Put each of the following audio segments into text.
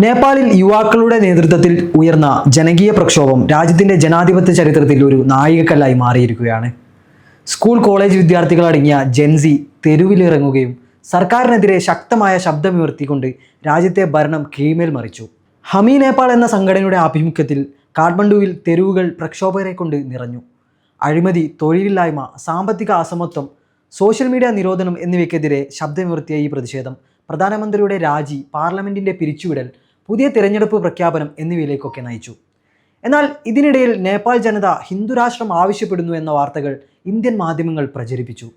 നേപ്പാളിൽ യുവാക്കളുടെ നേതൃത്വത്തിൽ ഉയർന്ന ജനകീയ പ്രക്ഷോഭം രാജ്യത്തിന്റെ ജനാധിപത്യ ചരിത്രത്തിൽ ഒരു നായികക്കല്ലായി മാറിയിരിക്കുകയാണ്. സ്കൂൾ കോളേജ് വിദ്യാർത്ഥികളടങ്ങിയ ജെൻസി തെരുവിലിറങ്ങുകയും സർക്കാരിനെതിരെ ശക്തമായ ശബ്ദമുയർത്തിക്കൊണ്ട് രാജ്യത്തെ ഭരണം കീമേൽ മറിച്ചു. ഹമി നേപ്പാൾ എന്ന സംഘടനയുടെ ആഭിമുഖ്യത്തിൽ കാഠ്മണ്ഡുവിൽ തെരുവുകൾ പ്രക്ഷോഭകരെ കൊണ്ട് നിറഞ്ഞു. അഴിമതി തൊഴിലില്ലായ്മ സാമ്പത്തിക അസമത്വം സോഷ്യൽ മീഡിയ നിരോധനം എന്നിവയ്ക്കെതിരെ ശബ്ദമുയർത്തിയ ഈ പ്രതിഷേധം പ്രധാനമന്ത്രിയുടെ രാജി പാർലമെന്റിന്റെ പിരിച്ചുവിടൽ പുതിയ തിരഞ്ഞെടുപ്പ് പ്രഖ്യാപനം എന്നിവയിലേക്കൊക്കെ നയിച്ചു. എന്നാൽ ഇതിനിടയിൽ നേപ്പാൾ ജനത ഹിന്ദുരാഷ്ട്രം ആവശ്യപ്പെടുന്നു എന്ന വാർത്തകൾ ഇന്ത്യൻ മാധ്യമങ്ങൾ പ്രചരിപ്പിച്ചു.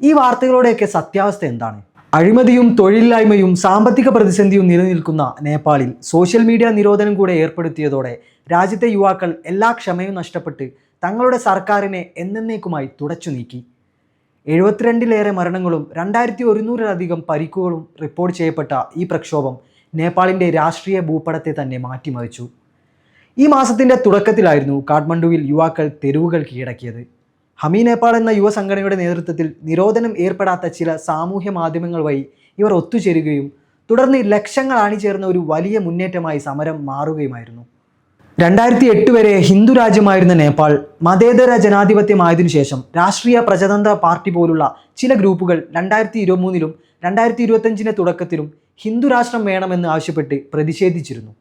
ഈ വാർത്തകളുടെയൊക്കെ സത്യാവസ്ഥ എന്താണ്? അഴിമതിയും തൊഴിലില്ലായ്മയും സാമ്പത്തിക പ്രതിസന്ധിയും നിലനിൽക്കുന്ന നേപ്പാളിൽ സോഷ്യൽ മീഡിയ നിരോധനം കൂടെ ഏർപ്പെടുത്തിയതോടെ രാജ്യത്തെ യുവാക്കൾ എല്ലാ ക്ഷമയും നഷ്ടപ്പെട്ട് തങ്ങളുടെ സർക്കാരിനെ എന്നേക്കുമായി തുടച്ചു നീക്കി. എഴുപത്തിരണ്ടിലേറെ മരണങ്ങളും രണ്ടായിരത്തി ഒരുന്നൂറിലധികം പരിക്കുകളും റിപ്പോർട്ട് ചെയ്യപ്പെട്ട ഈ പ്രക്ഷോഭം നേപ്പാളിന്റെ രാഷ്ട്രീയ ഭൂപടത്തെ തന്നെ മാറ്റിമറിച്ചു. ഈ മാസത്തിന്റെ തുടക്കത്തിലായിരുന്നു കാഠ്മണ്ഡുവിൽ യുവാക്കൾ തെരുവുകൾ കീഴടക്കിയത്. ഹമി നേപ്പാൾ എന്ന യുവ സംഘടനയുടെ നേതൃത്വത്തിൽ നിരോധനം ഏർപ്പെടാത്ത ചില സാമൂഹ്യ മാധ്യമങ്ങൾ വഴി ഇവർ ഒത്തുചേരുകയും തുടർന്ന് ലക്ഷങ്ങൾ അണിചേർന്ന ഒരു വലിയ മുന്നേറ്റമായി സമരം മാറുകയുമായിരുന്നു. രണ്ടായിരത്തി എട്ട് വരെ ഹിന്ദു രാജ്യമായിരുന്ന നേപ്പാൾ മതേതര ജനാധിപത്യമായതിനു ശേഷം രാഷ്ട്രീയ പ്രജതന്ത്ര പാർട്ടി പോലുള്ള ചില ഗ്രൂപ്പുകൾ രണ്ടായിരത്തി ഇരുപത്തിമൂന്നിലും രണ്ടായിരത്തി ഇരുപത്തഞ്ചിന്റെ തുടക്കത്തിലും ഹിന്ദു രാഷ്ട്രം വേണമെന്ന് ആവശ്യപ്പെട്ട് പ്രതിഷേധിച്ചിരുന്നു.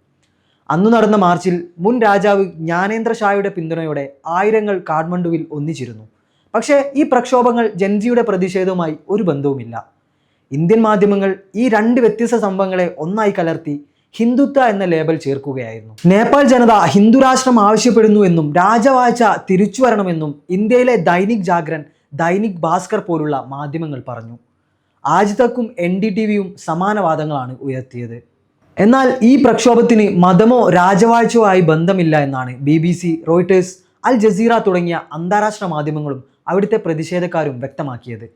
അന്നു നടന്ന മാർച്ചിൽ മുൻ രാജാവ് ജ്ഞാനേന്ദ്ര ഷായുടെ പിന്തുണയോടെ ആയിരങ്ങൾ കാഠ്മണ്ഡുവിൽ ഒന്നിച്ചിരുന്നു. പക്ഷേ ഈ പ്രക്ഷോഭങ്ങൾ ജൻജിയുടെ പ്രതിഷേധവുമായി ഒരു ബന്ധവുമില്ല. ഇന്ത്യൻ മാധ്യമങ്ങൾ ഈ രണ്ട് വ്യത്യസ്ത സംഭവങ്ങളെ ഒന്നായി കലർത്തി ഹിന്ദുത്വ എന്ന ലേബൽ ചേർക്കുകയായിരുന്നു. നേപ്പാൾ ജനത ഹിന്ദുരാഷ്ട്രം ആവശ്യപ്പെടുന്നു എന്നും രാജവാഴ്ച തിരിച്ചു വരണമെന്നും ഇന്ത്യയിലെ ദൈനിക് ജാഗ്രൻ ദൈനിക് ഭാസ്കർ പോലുള്ള മാധ്യമങ്ങൾ പറഞ്ഞു. ആജ് തക്കും എൻ ഡി ടി വിയും സമാനവാദങ്ങളാണ് ഉയർത്തിയത്. എന്നാൽ ഈ പ്രക്ഷോഭത്തിന് മതമോ രാജവാഴ്ചയോ ആയി ബന്ധമില്ല എന്നാണ് B B C Reuters Al Jazeera തുടങ്ങിയ അന്താരാഷ്ട്ര മാധ്യമങ്ങളും അവിടുത്തെ പ്രതിഷേധക്കാരും വ്യക്തമാക്കിയത്.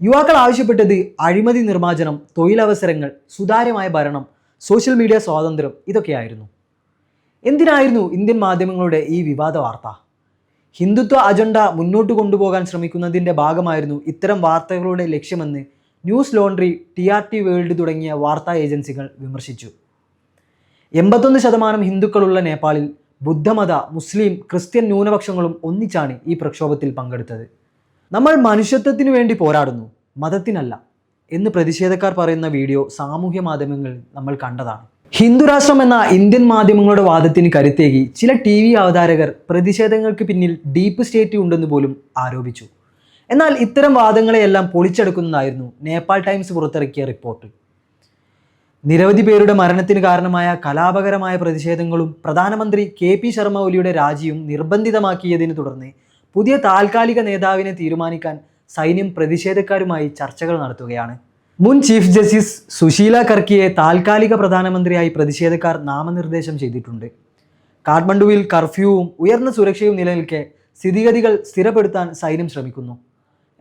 യുവാക്കൾ ആവശ്യപ്പെട്ടത് അഴിമതി നിർമ്മാർജനം തൊഴിലവസരങ്ങൾ സുതാര്യമായ ഭരണം സോഷ്യൽ മീഡിയ സ്വാതന്ത്ര്യം ഇതൊക്കെയായിരുന്നു. എന്തിനായിരുന്നു ഇന്ത്യൻ മാധ്യമങ്ങളുടെ ഈ വിവാദ വാർത്ത? ഹിന്ദുത്വ അജണ്ട മുന്നോട്ട് കൊണ്ടുപോകാൻ ശ്രമിക്കുന്നതിന്റെ ഭാഗമായിരുന്നു ഇത്തരം വാർത്തകളുടെ ലക്ഷ്യമെന്ന് Newslaundry T R T World തുടങ്ങിയ വാർത്താ ഏജൻസികൾ വിമർശിച്ചു. എൺപത്തൊന്ന് ശതമാനം ഹിന്ദുക്കളുള്ള നേപ്പാളിൽ ബുദ്ധമത മുസ്ലിം ക്രിസ്ത്യൻ ന്യൂനപക്ഷങ്ങളും ഒന്നിച്ചാണ് ഈ പ്രക്ഷോഭത്തിൽ പങ്കെടുത്തത്. നമ്മൾ മനുഷ്യത്വത്തിനു വേണ്ടി പോരാടുന്നു മതത്തിനല്ല എന്ന് പ്രതിഷേധക്കാർ പറയുന്ന വീഡിയോ സാമൂഹ്യ മാധ്യമങ്ങളിൽ നമ്മൾ കണ്ടതാണ്. ഹിന്ദുരാഷ്ട്രം എന്ന ഇന്ത്യൻ മാധ്യമങ്ങളുടെ വാദത്തിന് കരുത്തേകി ചില ടി വി അവതാരകർ പ്രതിഷേധങ്ങൾക്ക് പിന്നിൽ ഡീപ്പ് സ്റ്റേറ്റ് ഉണ്ടെന്ന് പോലും ആരോപിച്ചു. എന്നാൽ ഇത്തരം വാദങ്ങളെയെല്ലാം പൊളിച്ചെടുക്കുന്നതായിരുന്നു നേപ്പാൾ ടൈംസ് പുറത്തിറക്കിയ റിപ്പോർട്ട് നിരവധി പേരുടെ മരണത്തിന് കാരണമായ കലാപകരമായ പ്രതിഷേധങ്ങളും പ്രധാനമന്ത്രി കെ പി ശർമ്മ ഒലിയുടെ രാജിയും നിർബന്ധിതമാക്കിയതിനെ തുടർന്ന് പുതിയ താൽക്കാലിക നേതാവിനെ തീരുമാനിക്കാൻ സൈന്യം പ്രതിഷേധക്കാരുമായി ചർച്ചകൾ നടത്തുകയാണ്. മുൻ ചീഫ് ജസ്റ്റിസ് സുശീല കർക്കിയെ താൽക്കാലിക പ്രധാനമന്ത്രിയായി പ്രതിഷേധക്കാർ നാമനിർദ്ദേശം ചെയ്തിട്ടുണ്ട്. കാഠ്മണ്ഡുവിൽ കർഫ്യൂവും ഉയർന്ന സുരക്ഷയും നിലനിൽക്കെ സ്ഥിതിഗതികൾ സ്ഥിരപ്പെടുത്താൻ സൈന്യം ശ്രമിക്കുന്നു.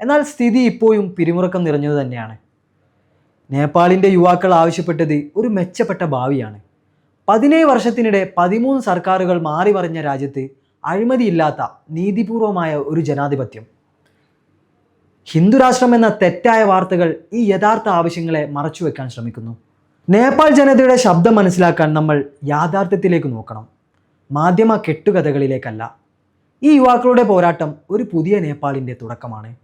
എന്നാൽ സ്ഥിതി ഇപ്പോഴും പിരിമുറക്കം നിറഞ്ഞത് തന്നെയാണ്. നേപ്പാളിന്റെ യുവാക്കൾ ആവശ്യപ്പെട്ടത് ഒരു മെച്ചപ്പെട്ട ഭാവിയാണ്. പതിനേഴ് വർഷത്തിനിടെ പതിമൂന്ന് സർക്കാരുകൾ മാറി മറിഞ്ഞ രാജ്യത്ത് അഴിമതിയില്ലാത്ത നീതിപൂർവമായ ഒരു ജനാധിപത്യം. ഹിന്ദുരാഷ്ട്രം എന്ന തെറ്റായ വാർത്തകൾ ഈ യഥാർത്ഥ ആവശ്യങ്ങളെ മറച്ചുവെക്കാൻ ശ്രമിക്കുന്നു. നേപ്പാൾ ജനതയുടെ ശബ്ദം മനസ്സിലാക്കാൻ നമ്മൾ യാഥാർത്ഥ്യത്തിലേക്ക് നോക്കണം. മാധ്യമ കെട്ടുകഥകളിലേക്കല്ല. ഈ യുവാക്കളുടെ പോരാട്ടം ഒരു പുതിയ നേപ്പാളിന്റെ തുടക്കമാണ്.